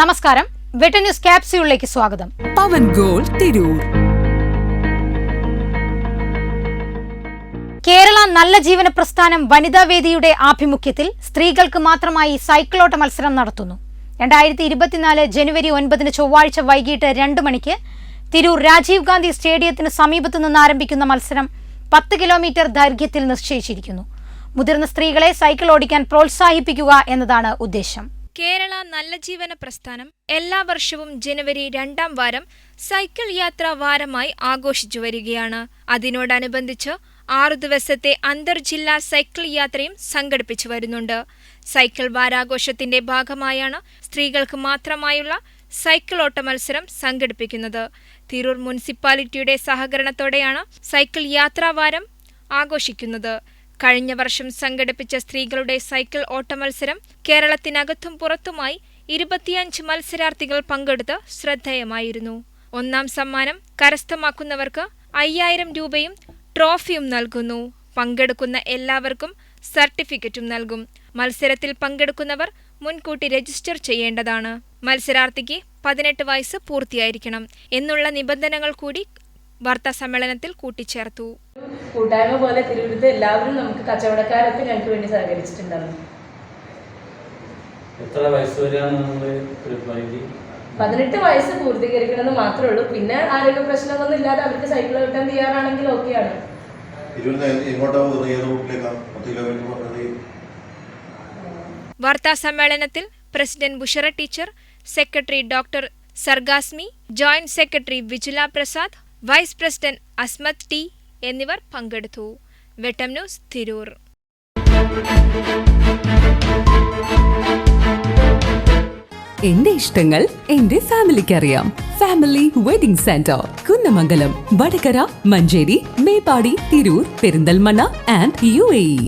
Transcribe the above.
നമസ്കാരം. വെട്ട ന്യൂസ് ക്യാപ്സ്യൂളിലേക്ക് സ്വാഗതം. പവൻ ഗോൾ തിരൂർ. കേരള നല്ല ജീവന പ്രസ്ഥാനം വനിതാ വേദിയുടെ ആഭിമുഖ്യത്തിൽ സ്ത്രീകൾക്ക് മാത്രമായി സൈക്കിളോട്ട മത്സരം നടത്തുന്നു. രണ്ടായിരത്തി ഇരുപത്തിനാല് ജനുവരി ഒൻപതിന് ചൊവ്വാഴ്ച വൈകിട്ട് രണ്ട് മണിക്ക് തിരൂർ രാജീവ് ഗാന്ധി സ്റ്റേഡിയത്തിന് സമീപത്തു നിന്ന് ആരംഭിക്കുന്ന മത്സരം പത്ത് കിലോമീറ്റർ ദൈർഘ്യത്തിൽ നിശ്ചയിച്ചിരിക്കുന്നു. മുതിർന്ന സ്ത്രീകളെ സൈക്കിൾ ഓടിക്കാൻ പ്രോത്സാഹിപ്പിക്കുക എന്നതാണ് ഉദ്ദേശം. കേരള നല്ല ജീവന പ്രസ്ഥാനം എല്ലാ വർഷവും ജനുവരി രണ്ടാം വാരം സൈക്കിൾ യാത്രാ വാരമായി ആഘോഷിച്ചു വരികയാണ്. അതിനോടനുബന്ധിച്ച് ആറു ദിവസത്തെ അന്തർജില്ലാ സൈക്കിൾ യാത്രയും സംഘടിപ്പിച്ചു വരുന്നുണ്ട്. സൈക്കിൾ വാരാഘോഷത്തിന്റെ ഭാഗമായാണ് സ്ത്രീകൾക്ക് മാത്രമായുള്ള സൈക്കിൾ ഓട്ട മത്സരം സംഘടിപ്പിക്കുന്നത്. തിരൂർ മുനിസിപ്പാലിറ്റിയുടെ സഹകരണത്തോടെയാണ് സൈക്കിൾ യാത്രാവാരം ആഘോഷിക്കുന്നത്. കഴിഞ്ഞ വർഷം സംഘടിപ്പിച്ച സ്ത്രീകളുടെ സൈക്കിൾ ഓട്ടമത്സരം കേരളത്തിനകത്തും പുറത്തുമായി ഇരുപത്തിയഞ്ച് മത്സരാർത്ഥികൾ പങ്കെടുത്ത് ശ്രദ്ധേയമായിരുന്നു. ഒന്നാം സമ്മാനം കരസ്ഥമാക്കുന്നവർക്ക് അയ്യായിരം രൂപയും ട്രോഫിയും നൽകുന്നു. പങ്കെടുക്കുന്ന എല്ലാവർക്കും സർട്ടിഫിക്കറ്റും നൽകും. മത്സരത്തിൽ പങ്കെടുക്കുന്നവർ മുൻകൂട്ടി രജിസ്റ്റർ ചെയ്യേണ്ടതാണ്. മത്സരാർത്ഥിക്ക് പതിനെട്ട് വയസ്സ് പൂർത്തിയായിരിക്കണം. എന്നുള്ള നിബന്ധനകൾ കൂടി വാർത്താ സമ്മേളനത്തിൽ കൂട്ടിച്ചേർത്തു. കൂട്ടായ്മ പോലെ തിരുവനന്തപുരത്ത് എല്ലാവരും നമുക്ക് കച്ചവടക്കാരൊക്കെ ഞങ്ങൾക്ക് വേണ്ടി സഹകരിച്ചിട്ടുണ്ടായിരുന്നു എത്ര വയസ്സ് വരെയാണ് നമ്മൾ ഒരു പരിധി പതിനെട്ട് വയസ്സ് പൂർത്തീകരിക്കണമെന്ന് മാത്രമേ ഉള്ളൂ. പിന്നെ ആരോഗ്യ പ്രശ്നമൊന്നും ഇല്ലാതെ അവർക്ക് സൈക്കിൾ കിട്ടാൻ തയ്യാറാണെങ്കിൽ ഓക്കെയാണ്. വാർത്താ സമ്മേളനത്തിൽ president Bushara teacher secretary doctor Sargasmi joint secretary Vijula Prasad vice president Asmath T എന്നിവർ പങ്കെടുത്തു. വെട്ടം ന്യൂസ് തിരൂർ. എന്റെ ഇഷ്ടങ്ങൾ എന്റെ ഫാമിലിക്ക് അറിയാം family wedding centre Kunnamangalam Vadakara Manjeri Meppadi Tirur Perinthalmanna and U A